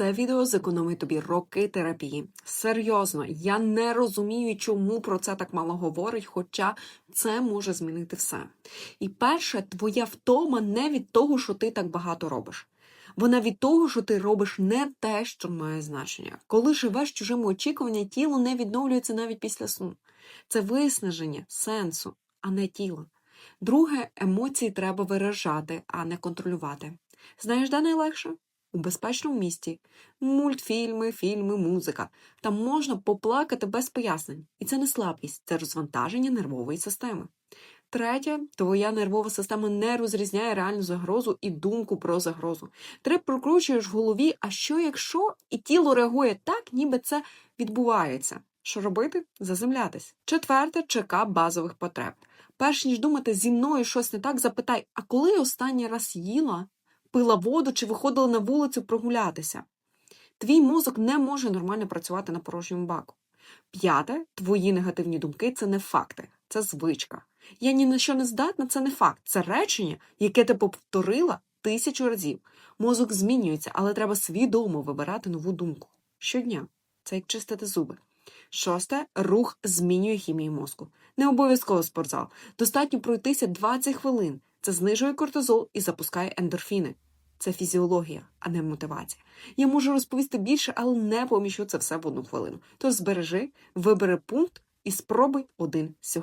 Це відео зекономить тобі роки терапії. Серйозно, я не розумію, чому про це так мало говорить, хоча це може змінити все. І перше, твоя втома не від того, що ти так багато робиш. Вона від того, що ти робиш не те, що має значення. Коли живеш чужими очікуваннями, тіло не відновлюється навіть після сну. Це виснаження сенсу, а не тіло. Друге, емоції треба виражати, а не контролювати. Знаєш, де найлегше? У безпечному місті. Мультфільми, фільми, музика. Там можна поплакати без пояснень. І це не слабкість, це розвантаження нервової системи. Третє, твоя нервова система не розрізняє реальну загрозу і думку про загрозу. Ти прокручуєш в голові, а що якщо і тіло реагує так, ніби це відбувається. Що робити? Заземлятись. Четверте, чека базових потреб. Перш ніж думати, зі мною щось не так, запитай, а коли останній раз їла, пила воду чи виходила на вулицю прогулятися? Твій мозок не може нормально працювати на порожньому баку. П'яте, твої негативні думки це не факти, це звичка. Я ні на що не здатна, це не факт. Це речення, яке ти повторила тисячу разів. Мозок змінюється, але треба свідомо вибирати нову думку. Щодня. Це як чистити зуби. Шосте рух змінює хімію мозку. Не обов'язково спортзал. Достатньо пройтися 20 хвилин. Це знижує кортизол і запускає ендорфіни. Це фізіологія, а не мотивація. Я можу розповісти більше, але не поміщу це все в одну хвилину. Тож збережи, вибери пункт і спробуй один сьогодні.